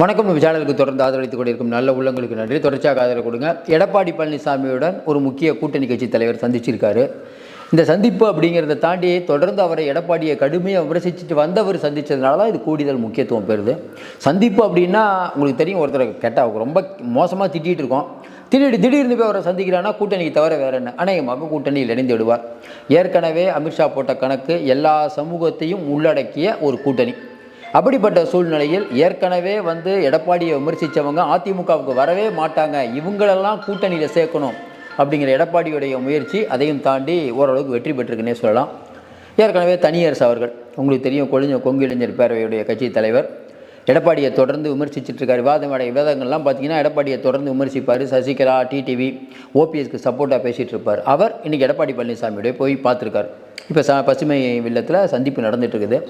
வணக்கம். சேனலுக்கு தொடர்ந்து ஆதரவளித்துக் கொண்டிருக்கும் நல்ல உள்ளங்களுக்கு நன்றி. தொடர்ச்சியாக ஆதரவு கொடுங்க. எடப்பாடி பழனிசாமியுடன் ஒரு முக்கிய கூட்டணி கட்சி தலைவர் சந்திச்சிருக்காரு. இந்த சந்திப்பு அப்படிங்கிறத தாண்டி தொடர்ந்து அவரை எடப்பாடியை கடுமையாக விமர்சிச்சுட்டு வந்தவர் சந்தித்ததுனால தான் இது கூடுதல் முக்கியத்துவம் பெறுது. சந்திப்பு அப்படின்னா உங்களுக்கு தெரியும் ஒருத்தர் கேட்டால் ரொம்ப மோசமாக திட்டிகிட்டு இருக்கோம். திடீர் திடீர்னு போய் அவரை சந்திக்கிறான்னா கூட்டணிக்கு தவிர வேற என்ன? அநேகமாக கூட்டணியில் இணைந்து விடுவார். ஏற்கனவே அமித்ஷா போட்ட கணக்கு எல்லா சமூகத்தையும் உள்ளடக்கிய ஒரு கூட்டணி. அப்படிப்பட்ட சூழ்நிலையில் ஏற்கனவே வந்து எடப்பாடியை விமர்சித்தவங்க அதிமுகவுக்கு வரவே மாட்டாங்க. இவங்களெல்லாம் கூட்டணியில் சேர்க்கணும் அப்படிங்கிற எடப்பாடியுடைய முயற்சி அதையும் தாண்டி ஓரளவுக்கு வெற்றி பெற்றிருக்குன்னே சொல்லலாம். ஏற்கனவே தனியரசு அவர்கள் உங்களுக்கு தெரியும் கொழிஞ்ச கொங்கு இளைஞர் பேரவையுடைய கட்சி தலைவர் எடப்பாடியை தொடர்ந்து விமர்சிச்சுட்டு இருக்கார். விவாதம் அடைய விவாதங்கள்லாம் பார்த்தீங்கன்னா எடப்பாடியை தொடர்ந்து விமர்சிப்பார். சசிகலா டிடிவி ஓபிஎஸ்க்கு சப்போர்ட்டாக பேசிகிட்டு இருப்பார். அவர் இன்றைக்கி எடப்பாடி பழனிசாமியோடய போய் பார்த்துருக்காரு. இப்போ ச பசுமை வில்லத்தில் சந்திப்பு நடந்துட்டு இருக்குது.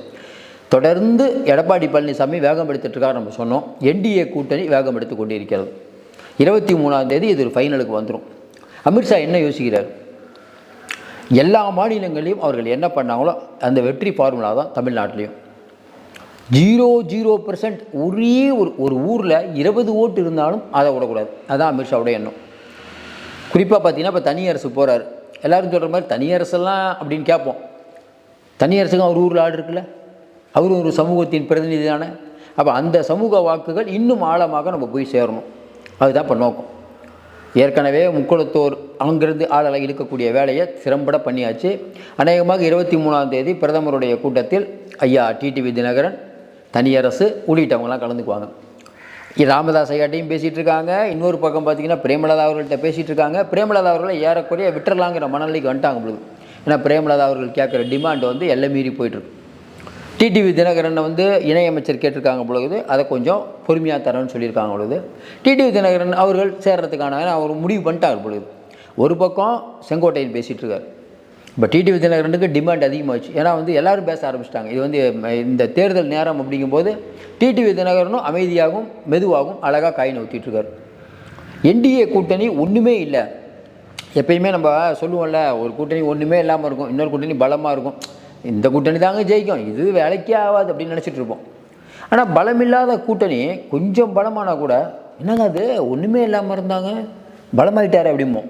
தொடர்ந்து எடப்பாடி பழனிசாமி வேகம் எடுத்துட்டு இருக்காரு நம்ம சொன்னோம். என்டிஏ கூட்டணி வேகம் எடுத்து கொண்டு இருக்கிறது இருபத்தி மூணாம் தேதி இது ஒரு ஃபைனலுக்கு வந்துடும் அமித்ஷா என்ன யோசிக்கிறார்? எல்லா மாநிலங்களையும் அவர்கள் என்ன பண்ணாங்களோ அந்த வெற்றி ஃபார்முலா தான் தமிழ்நாட்டிலையும். ஜீரோ ஜீரோ பர்சன்ட் ஒரே ஒரு ஒரு ஊரில் இருபது ஓட்டு இருந்தாலும் அதை விடக்கூடாது. அதான் அமித்ஷாவோட எண்ணம். குறிப்பாக பார்த்தீங்கன்னா இப்போ தனியரசு போகிறார் எல்லாரும் சொல்கிற மாதிரி தனியரசெல்லாம் அப்படின்னு கேட்போம். தனியரசுக்கும் அவர் ஊரில் ஆடு இருக்குல்ல? அவரும் ஒரு சமூகத்தின் பிரதிநிதி தானே அப்போ அந்த சமூக வாக்குகள் இன்னும் ஆழமாக நம்ம போய் சேரணும். அதுதான் இப்போ நோக்கம். ஏற்கனவே முக்குளத்தோர் அங்கிருந்து ஆளலை இழுக்கக்கூடிய வேலையை திறம்பட பண்ணியாச்சு. அநேகமாக இருபத்தி மூணாம் தேதி பிரதமருடைய கூட்டத்தில் ஐயா டிடிவி தினகரன் தனியரசு உள்ளிட்டவங்களாம் கலந்துக்குவாங்க. ராமதாஸ் ஐயாட்டையும் பேசிகிட்டு இருக்காங்க. இன்னொரு பக்கம் பார்த்தீங்கன்னா பிரேமலதா அவர்கள்ட்ட பேசிகிட்டு இருக்காங்க. பிரேமலதா அவர்களை ஏறக்குறைய விட்டுறலாங்கிற மனநிலைக்கு வந்துட்டாங்க பொழுது. ஏன்னா பிரேமலதா அவர்கள் கேட்குற டிமாண்ட் வந்து எல்லை மீறி போயிட்டுருக்கு டிடிவி தினகரனை வந்து இணையமைச்சர் கேட்டிருக்காங்க பொழுது அதை கொஞ்சம் பொறுமையாக தரேன்னு சொல்லியிருக்காங்க பொழுது டிடிவி தினகரன் அவர்கள் சேர்றதுக்கான அவர் முடிவு பண்ணிட்டார் பொழுது. ஒரு பக்கம் செங்கோட்டையன் பேசிகிட்டு இருக்கார். இப்போ டிடிவி தினகரனுக்கு டிமாண்ட் அதிகமாகிடுச்சு ஏன்னா வந்து எல்லோரும் பேச ஆரம்பிச்சிட்டாங்க. இது வந்து இந்த தேர்தல் நேரம் அப்படிங்கும்போது டிடிவி தினகரனும் அமைதியாகவும் மெதுவாகவும் அழகாக காயின் ஊற்றிட்டு என்டிஏ கூட்டணி ஒன்றுமே இல்லை. எப்பயுமே நம்ம சொல்லுவோம்ல ஒரு கூட்டணி ஒன்றுமே இல்லாமல் இருக்கும் இன்னொரு கூட்டணி பலமாக இருக்கும். இந்த கூட்டணி தாங்க ஜெயிக்கும். இது வேலைக்கே ஆகாது அப்படின்னு நினச்சிட்டு இருப்போம். ஆனால் பலமில்லாத கூட்டணி கொஞ்சம் பலமானா கூட என்னங்க அது? ஒன்றுமே இல்லாமல் இருந்தாங்க. பலமாயிட்டார் அப்படிமோ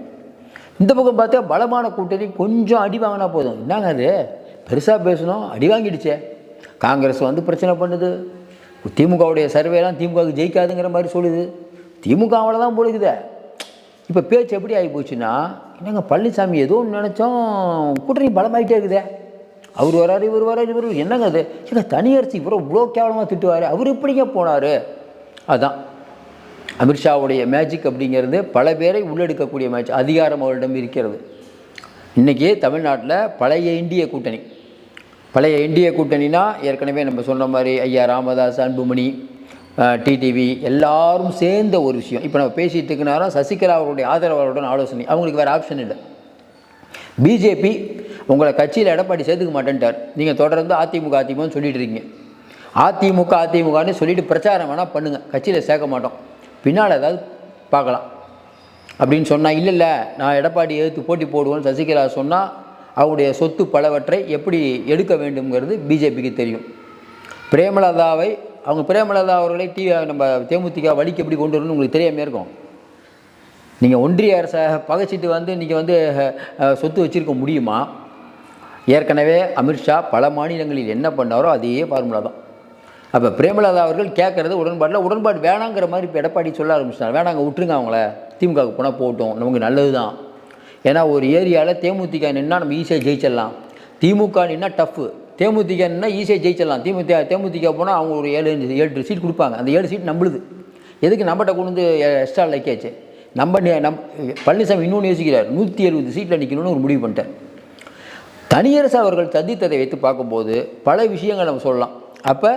இந்த பக்கம் பார்த்தா பலமான கூட்டணி கொஞ்சம் அடி வாங்கினா போதும். என்னங்க அது? பெருசாக பேசணும். அடி வாங்கிடுச்சே. காங்கிரஸ் வந்து பிரச்சனை பண்ணுது. திமுகவுடைய சர்வேலாம் திமுகவுக்கு ஜெயிக்காதுங்கிற மாதிரி சொல்லுது. திமுக அவளை தான் பொழுகுதே. இப்போ பேச்சு எப்படி ஆகி போச்சுன்னா என்னங்க பழனிசாமி ஏதோ ஒன்று நினச்சோம். கூட்டணி பலமாயிட்டே இருக்குதே. அவர் வராரு இவர் வராரு இவர் என்னங்க அது இல்லை தனியரசு இவ்வளோ இவ்வளோ கேவலமாக திட்டுவார்? அவர் இப்படிங்க போனார்? அதான். அமித்ஷாவுடைய மேஜிக் அப்படிங்கிறது பல பேரை உள்ளெடுக்கக்கூடிய மேட்ச் அதிகாரம் அவரிடம் இருக்கிறது. இன்றைக்கி தமிழ்நாட்டில் பழைய இந்திய கூட்டணி. பழைய இந்திய கூட்டணினா ஏற்கனவே நம்ம சொன்ன மாதிரி ஐயா ராமதாஸ் அன்புமணி டிடிவி எல்லாரும் சேர்ந்த ஒரு விஷயம். இப்போ நம்ம பேசிகிட்டு இருக்கிறாரோ சசிகலா அவருடைய ஆதரவாளருடன் ஆலோசனை. அவங்களுக்கு வேறு ஆப்ஷன் இல்லை. பிஜேபி உங்களை கட்சியில் எடப்பாடி சேர்த்துக்க மாட்டேன்ட்டார். நீங்கள் தொடர்ந்து அதிமுக அதிமுகன்னு சொல்லிட்டு இருக்கீங்க. அதிமுக அதிமுகன்னு சொல்லிட்டு பிரச்சாரம் வேணால் பண்ணுங்கள் கட்சியில் சேர்க்க மாட்டோம். பின்னால் ஏதாவது பார்க்கலாம். அப்படின்னு சொன்னால் இல்லை இல்லை நான் எடப்பாடி எதிர்த்து போட்டி போடுவேன்னு சசிகலா சொன்னால் அவருடைய சொத்து பலவற்றை எப்படி எடுக்க வேண்டும்ங்கிறது பிஜேபிக்கு தெரியும். பிரேமலதாவை அவங்க பிரேமலதா அவர்களை டி நம்ம தேமுதிக வழிக்கு எப்படி கொண்டு வரணும்னு உங்களுக்கு தெரியாமல் இருக்கும்? நீங்கள் ஒன்றிய அரசை பகைச்சிட்டு வந்து நீங்கள் வந்து சொத்து வச்சுருக்க முடியுமா? ஏற்கனவே அமித்ஷா பல மாநிலங்களில் என்ன பண்ணாரோ அதையே ஃபார்முலா தான். அப்போ பிரேமலதா அவர்கள் கேட்குறது உடன்பாடில் உடன்பாடு வேணாங்கிற மாதிரி இப்போ எடப்பாடி சொல்ல ஆரம்பிச்சிட்டாங்க வேணாங்க விட்டுருங்க அவங்கள. திமுகவுக்கு போனால் போட்டோம் நமக்கு நல்லது தான் ஏன்னா ஒரு ஏரியாவில் தேமுதிக நின்னா நம்ம ஈஸியாக ஜெயிச்சிடலாம். திமுக நின்னா டஃப்பு தேமுதிக நின்னா ஈஸியாக ஜெயிச்சிடலாம். திமுக தேமுதிக போனால் அவங்க ஒரு ஏழு ஏழு சீட் கொடுப்பாங்க. அந்த ஏழு சீட் நம்மளுது. எதுக்கு நம்மகிட்ட கொண்டு வந்து எக்ஸ்ட்ரா லைக்காச்சு நம்ம நம் பழனிசாமி இன்னொன்று யோசிக்கிறார். நூற்றி எழுபது சீட்டில் நிற்கணும்னு ஒரு முடிவு பண்ணிட்டார். தனியரசு அவர்கள் சந்தித்ததை வைத்து பார்க்கும்போது பல விஷயங்கள் நம்ம சொல்லலாம். அப்போ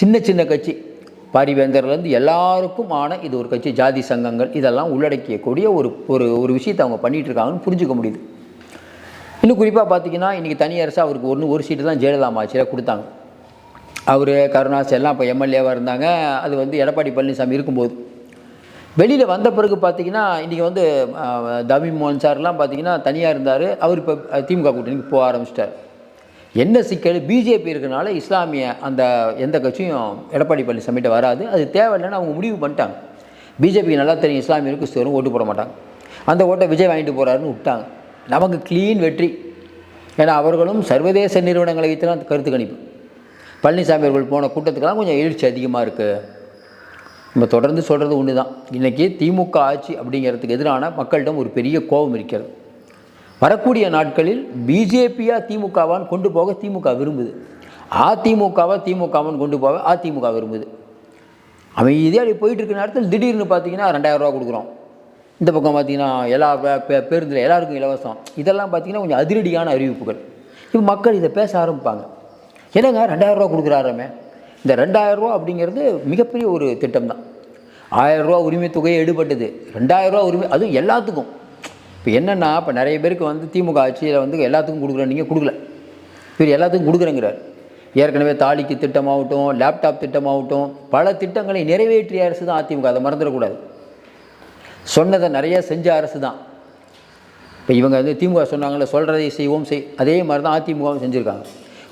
சின்ன சின்ன கட்சி பாரிவேந்தர்லேருந்து எல்லாருக்கும் ஆன இது ஒரு கட்சி ஜாதி சங்கங்கள் இதெல்லாம் உள்ளடக்கியக்கூடிய ஒரு ஒரு ஒரு விஷயத்தை அவங்க பண்ணிகிட்டு இருக்காங்கன்னு புரிஞ்சுக்க முடியுது. இன்னும் குறிப்பாக பார்த்தீங்கன்னா இன்றைக்கி தனியரசு அவருக்கு ஒன்று ஒரு சீட்டு தான் ஜெயலலிதா ஆட்சியில் கொடுத்தாங்க. அவர் கருணாஸ் எல்லாம் இப்போ எம்எல்ஏவாக இருந்தாங்க. அது வந்து எடப்பாடி பழனிசாமி இருக்கும்போது. வெளியில் வந்த பிறகு பார்த்தீங்கன்னா இன்றைக்கி வந்து தமி மோகன் சார்லாம் பார்த்தீங்கன்னா தனியாக இருந்தார். அவர் இப்போ திமுக கூட்டணிக்கு போக ஆரம்பிச்சிட்டார். என்ன சிக்கல்? பிஜேபி இருக்கனால இஸ்லாமிய அந்த எந்த கட்சியும் எடப்பாடி பழனிசாமிகிட்ட வராது. அது தேவையில்லைன்னு அவங்க முடிவு பண்ணிட்டாங்க. பிஜேபிக்கு நல்லா தெரியும் இஸ்லாமியருக்கு கிறிஸ்துவரும் ஓட்டு போட மாட்டாங்க. அந்த ஓட்டை விஜய் வாங்கிட்டு போகிறாருன்னு விட்டாங்க. நமக்கு க்ளீன் வெற்றி. ஏன்னா அவர்களும் சர்வதேச நிறுவனங்களை வைத்து தான் கருத்து கணிப்பு. பழனிசாமி அவர்கள் போன கூட்டத்துக்கெல்லாம் கொஞ்சம் எழுச்சி அதிகமாக இருக்குது நம்ம தொடர்ந்து சொல்கிறது ஒன்று தான் இன்றைக்கி திமுக ஆட்சி அப்படிங்கிறதுக்கு எதிரான மக்களிடம் ஒரு பெரிய கோபம் இருக்கிறது. வரக்கூடிய நாட்களில் பிஜேபியாக திமுகவான்னு கொண்டு போக திமுக விரும்புது. அதிமுகவை திமுகவான் கொண்டு போக அதிமுக விரும்புது. அமைதியாக அப்படி போயிட்டு இருக்க நேரத்தில் திடீர்னு பார்த்தீங்கன்னா ரெண்டாயிரம் ரூபா கொடுக்குறோம். இந்த பக்கம் பார்த்தீங்கன்னா எல்லா பே- பேருந்தில் எல்லாருக்கும் இலவசம். இதெல்லாம் பார்த்தீங்கன்னா கொஞ்சம் அதிரடியான அறிவிப்புகள். இப்போ மக்கள் இதை பேச ஆரம்பிப்பாங்க. என்னங்க ரெண்டாயிரம் ரூபா இந்த ரெண்டாயிரம் ரூபா அப்படிங்கிறது மிகப்பெரிய ஒரு திட்டம் தான் ஆயிரம் ரூபா உரிமை தொகையை எடுபட்டது. ரெண்டாயிரம் ரூபா உரிமை அதுவும் எல்லாத்துக்கும். இப்போ என்னென்னா இப்போ நிறைய பேருக்கு வந்து திமுக ஆட்சியில் வந்து எல்லாத்துக்கும் கொடுக்குறேன் நீங்கள் கொடுக்கல. இவர் எல்லாத்துக்கும் கொடுக்குறேங்கிறார். ஏற்கனவே தாலிக்கு திட்டமாகட்டும் லேப்டாப் திட்டமாகட்டும் பல திட்டங்களை நிறைவேற்றிய அரசு தான் அதிமுக. அதை மறந்துடக்கூடாது. சொன்னதை நிறைய செஞ்ச அரசு தான் இப்போ இவங்க வந்து திமுக சொன்னாங்களே சொல்கிறதை செய்வோம் செய். அதே மாதிரி தான் அதிமுகவும் செஞ்சுருக்காங்க.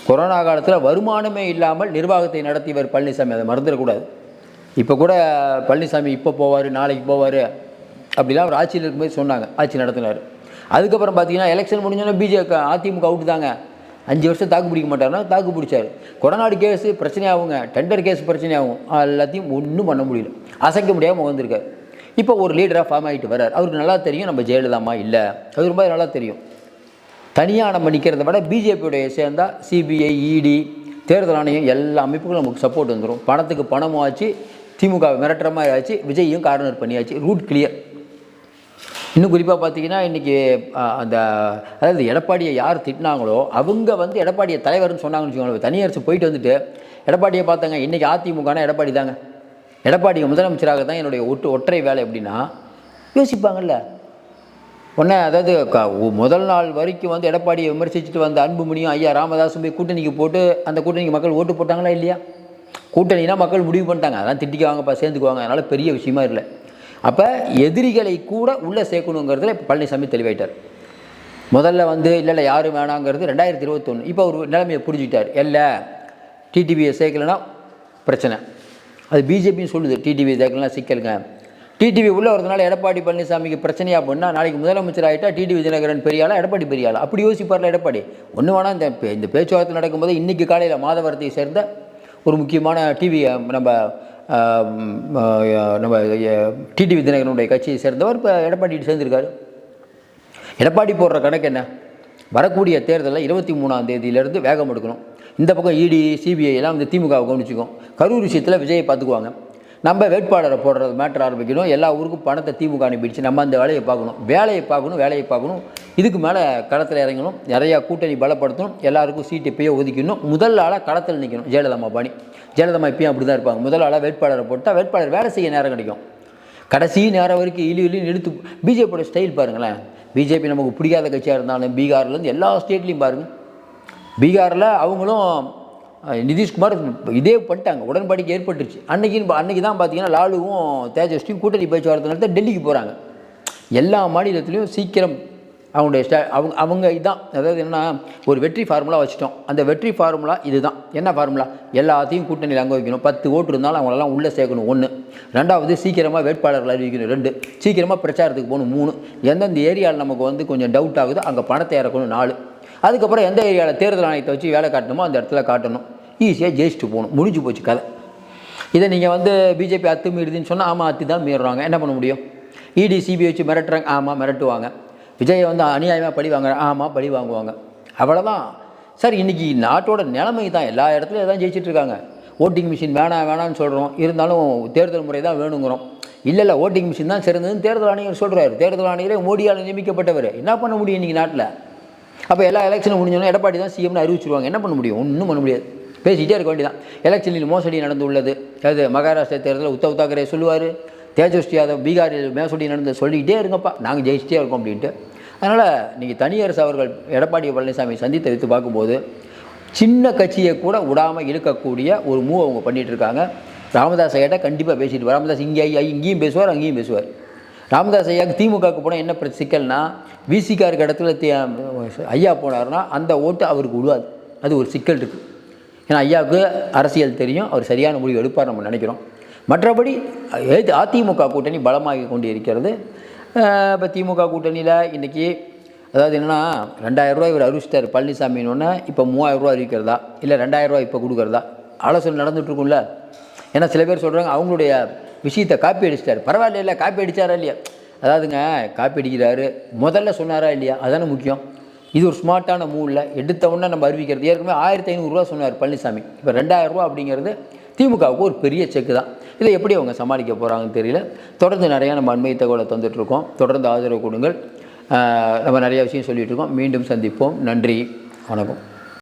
கொரோனா காலத்தில் வருமானமே இல்லாமல் நிர்வாகத்தை நடத்தியவர் பழனிசாமி. அதை மறந்துடக்கூடாது. இப்போ கூட பழனிசாமி இப்போ போவார் நாளைக்கு போவார் அப்படிலாம் அவர் ஆட்சியில் இருக்கும்போது சொன்னாங்க. ஆட்சி நடத்தினார். அதுக்கப்புறம் பார்த்தீங்கன்னா எலெக்ஷன் முடிஞ்சோன்னே பிஜே அதிமுக அவுட்டு தாங்க அஞ்சு வருஷம் தாக்கு பிடிக்க மாட்டார்னா தாக்கு பிடிச்சாரு. கொடநாடு கேஸு பிரச்சனையாகுங்க. டெண்டர் கேஸ் பிரச்சனையாகும். எல்லாத்தையும் ஒன்றும் பண்ண முடியல. அசைக்க முடியாமல் வந்திருக்கார் இப்போ ஒரு லீடராக ஃபார்ம் ஆகிட்டு வர்றார். அவருக்கு நல்லா தெரியும். நம்ம ஜெயலலிதாமா இல்லை. அது ரொம்ப நல்லா தெரியும். தனியாக நம்ம நிற்கிறத விட பிஜேபியுடைய சேர்ந்தா சிபிஐ இடி தேர்தல் ஆணையம் எல்லா அமைப்புகளும் நமக்கு சப்போர்ட் வந்துடும் பணத்துக்கு பணமும் ஆச்சு திமுக மிரட்டுற மாதிரி ஆச்சு விஜய்யும் கார்னர் பண்ணியாச்சு. ரூட் கிளியர் இன்னும் குறிப்பாக பார்த்தீங்கன்னா இன்றைக்கி அந்த அதாவது எடப்பாடியை யார் திட்டினாங்களோ அவங்க வந்து எடப்பாடியை தலைவர்னு சொன்னாங்கன்னு வச்சுக்கோங்களேன். தனியரசு போயிட்டு வந்துட்டு எடப்பாடியை பார்த்தாங்க இன்றைக்கி அதிமுகனா எடப்பாடி தாங்க எடப்பாடி முதலமைச்சராக தான் என்னுடைய ஒட்டு ஒற்றை வேலை அப்படின்னா யோசிப்பாங்கல்ல உடனே அதாவது க- முதல் நாள் வரைக்கும் வந்து எடப்பாடியை விமர்சிச்சுட்டு வந்த அன்புமணியும் ஐயா ராமதாசும் போய் கூட்டணிக்கு போட்டு அந்த கூட்டணிக்கு மக்கள் ஓட்டு போட்டாங்களா இல்லையா? கூட்டணினா மக்கள் முடிவு பண்ணிட்டாங்க. அதெல்லாம் திட்டிக்குவாங்கப்பா சேர்ந்துக்குவாங்க. அதனால் பெரிய விஷயமா இல்லை. அப்போ எதிரிகளை கூட உள்ளே சேர்க்கணுங்கிறதுல இப்போ பழனிசாமி தெளிவாயிட்டார். முதல்ல வந்து இல்லை இல்லை யாரும் வேணாங்கிறது ரெண்டாயிரத்தி இருபத்தொன்று இப்போ ஒரு நிலைமையை புரிஞ்சுக்கிட்டார். இல்லை டிடிவியை சேர்க்கலைன்னா பிரச்சனை. அது பிஜேபியும் சொல்லுது. டிடிவி சேர்க்கலாம் சிக்கலுங்க. டிடிவி உள்ளே வரதுனால எடப்பாடி பழனிசாமிக்கு பிரச்சனையா அப்படின்னா நாளைக்கு முதலமைச்சர் ஆகிட்டா டிடிவி தினகரன் பெரிய எடப்பாடி பெரிய அப்படி யோசிப்பார்ல எடப்பாடி. ஒன்று வேணால் இந்த இந்த பேச்சுவார்த்தை நடக்கும்போது இன்றைக்கி காலையில் மாதவரத்தை சேர்ந்த ஒரு முக்கியமான டிவி நம்ம நம்ம டிடிவி தினகரனுடைய கட்சியை சேர்ந்தவர் இப்போ எடப்பாடி சேர்ந்திருக்காரு. எடப்பாடி போடுற கணக்கு என்ன? வரக்கூடிய தேர்தலில் இருபத்தி மூணாம் தேதியிலேருந்து வேகம் எடுக்கணும். இந்த பக்கம் இடி சிபிஐ எல்லாம் வந்து திமுக கவனிச்சிக்கும் கவனிச்சுக்கும். கரூர் விஷயத்தில் விஜயை பார்த்துக்குவாங்க. நம்ம வேட்பாளரை போடுறது மேட்டர் ஆரம்பிக்கணும். எல்லா ஊருக்கும் பணத்தை திமுக அனுப்பிடுச்சு. நம்ம அந்த வேலையை பார்க்கணும். வேலையை பார்க்கணும் வேலையை பார்க்கணும். இதுக்கு மேலே களத்தில் இறங்கணும். நிறையா கூட்டணி பலப்படுத்தணும். எல்லாருக்கும் சீட்டு இப்பயே ஒதுக்கணும் முதல் ஆளாக களத்தில் நிற்கணும் ஜெயலலிதா பாணி ஜெயலலிதா இப்பயும் அப்படி தான் இருப்பாங்க. முதல் ஆளாக வேட்பாளரை போட்டால் வேட்பாளர் வேலை செய்ய நேரம் கிடைக்கும். கடைசி நேரம் வரைக்கும் இழு இழு எடுத்து பிஜேபியோட ஸ்டைல் பாருங்களேன். பிஜேபி நமக்கு பிடிக்காத கட்சியாக இருந்தாலும் பீகார்லேருந்து எல்லா ஸ்டேட்லேயும் பாருங்கள் பீகாரில் அவங்களும் நிதிஷ்குமார் இதே பண்ணிட்டாங்க. உடன்படிக்கை ஏற்பட்டுருச்சு. அன்னைக்கு அன்னைக்கு தான் பார்த்தீங்கன்னா லாலுவும் தேஜஸ்வியும் கூட்டணி பேச்சுவார்த்தை நடத்த டெல்லிக்கு போகிறாங்க எல்லா மாநிலத்திலையும் சீக்கிரம் அவங்களுடைய ஸ்டா அவங்க அவங்க இதுதான் அதாவது என்னென்னா ஒரு வெற்றி ஃபார்முலா வச்சுட்டோம். அந்த வெற்றி ஃபார்முலா இதுதான். என்ன ஃபார்முலா எல்லாத்தையும் கூட்டணியில் அங்கே வைக்கணும். பத்து ஓட்டு இருந்தாலும் அவங்களெல்லாம் உள்ளே சேர்க்கணும். ஒன்று ரெண்டாவது சீக்கிரமாக வேட்பாளர்கள் அறிவிக்கணும். ரெண்டு சீக்கிரமாக பிரச்சாரத்துக்கு போகணும். மூணு எந்தெந்த ஏரியாவில் நமக்கு வந்து கொஞ்சம் டவுட் ஆகுதோ அங்கே பணத்தை இறக்கணும். நாலு அதுக்கப்புறம் எந்த ஏரியாவில் தேர்தல் ஆணையத்தை வச்சு வேலை காட்டணுமோ அந்த இடத்துல காட்டணும். ஈஸியாக ஜெயிச்சுட்டு போகணும். முடிஞ்சு போச்சு கதை. இதை நீங்கள் வந்து பிஜேபி அத்து மீறுதுன்னு சொன்னால் ஆமாம் அத்து தான் மீறுறாங்க. என்ன பண்ண முடியும்? இடி சிபிஐ வச்சு மிரட்டுறாங்க. ஆமாம் மிரட்டுவாங்க. விஜயை வந்து அநியாயமாக பழி வாங்குறாங்க ஆமாம் பழி வாங்குவாங்க. அவ்வளோதான் சார் இன்றைக்கி நாட்டோட நிலைமை தான். எல்லா இடத்துலையும் தான் ஜெயிச்சிட்ருக்காங்க ஓட்டிங் மிஷின் வேணாம் வேணாம்னு சொல்கிறோம் இருந்தாலும் தேர்தல் முறை தான் வேணுங்கிறோம். இல்லை இல்லை ஓட்டிங் மிஷின் தான் சிறந்ததுன்னு தேர்தல் ஆணையர் சொல்கிறாரு தேர்தல் ஆணையரே மோடியால் நியமிக்கப்பட்டவர். என்ன பண்ண முடியும் இன்றைக்கி நாட்டில்? அப்போ எல்லா எலெக்ஷனும் முடிஞ்சோன்னா எடப்பாடி தான் சிஎம்னு அறிவிச்சிருவாங்க. என்ன பண்ண முடியும்? ஒன்றும் பண்ண முடியாது. பேசிக்கிட்டே இருக்க வேண்டியதான் எலெக்ஷனில் மோசடி நடந்துள்ளது. அது மகாராஷ்டிரா தேர்தலில் உத்தவ் தாக்கரே சொல்லுவார் தேஜஸ்வி யாதவ் பீகாரில் மோசடி நடந்து சொல்லிக்கிட்டே இருங்கப்பா நாங்கள் ஜெயிச்சிட்டே இருக்கோம் அப்படின்ட்டு. அதனால் நீங்கள் தனியரசு அவர்கள் எடப்பாடி பழனிசாமி சந்தித்த வைத்து பார்க்கும்போது சின்ன கட்சியை கூட விடாமல் இழுக்கக்கூடிய ஒரு மூவ் அவங்க பண்ணிகிட்ருக்காங்க இருக்காங்க ராமதாஸ் ஐயாட்ட கண்டிப்பாக பேசிட்டு ராமதாஸ் இங்கே ஐயா இங்கேயும் பேசுவார் அங்கேயும் பேசுவார். ராமதாஸ் ஐயாவுக்கு திமுகவுக்கு போனால் என்ன சிக்கல்னா விசிகா இருக்க இடத்துல ஐயா போனார்னா அந்த ஓட்டு அவருக்கு விடுவாது அது ஒரு சிக்கல் இருக்குது ஏன்னா ஐயாவுக்கு அரசியல் தெரியும் அவர் சரியான முடிவு எடுப்பார் நம்ம நினைக்கிறோம். மற்றபடி அதிமுக கூட்டணி பலமாகி கொண்டு இருக்கிறது இப்போ திமுக கூட்டணியில் இன்றைக்கி அதாவது என்னென்னா ரெண்டாயிரரூவா இவர் அறிவிச்சிட்டார் பழனிசாமின்னு இப்போ மூவாயிரரூவா அறிவிக்கிறதா இல்லை ரெண்டாயிரரூவா இப்போ கொடுக்குறதா? ஆலோசனை நடந்துகிட்ருக்கும்ல ஏன்னா சில பேர் சொல்கிறாங்க அவங்களுடைய விஷயத்தை காப்பி அடிச்சிட்டார். பரவாயில்ல இல்லை காப்பி அடித்தாரா இல்லையா? அதாவதுங்க காப்பி அடிக்கிறாரு. முதல்ல சொன்னாரா இல்லையா? அதானே முக்கியம். இது ஒரு ஸ்மார்ட்டான மூவில் எடுத்தவுடனே நம்ம அறிவிக்கிறது. ஏற்கனவே ஆயிரத்தி ஐநூறுரூவா சொன்னார் பழனிசாமி. இப்போ ரெண்டாயிரரூவா அப்படிங்கிறது திமுகவுக்கு ஒரு பெரிய செக்கு தான். இதை எப்படி அவங்க சமாளிக்க போகிறாங்கன்னு தெரியல. தொடர்ந்து நிறையா நம்ம அண்மை தகவலை தந்துட்டுருக்கோம். தொடர்ந்து ஆதரவு கொடுங்கள். நம்ம நிறைய விஷயம் சொல்லிகிட்டு இருக்கோம் மீண்டும் சந்திப்போம். நன்றி. வணக்கம்.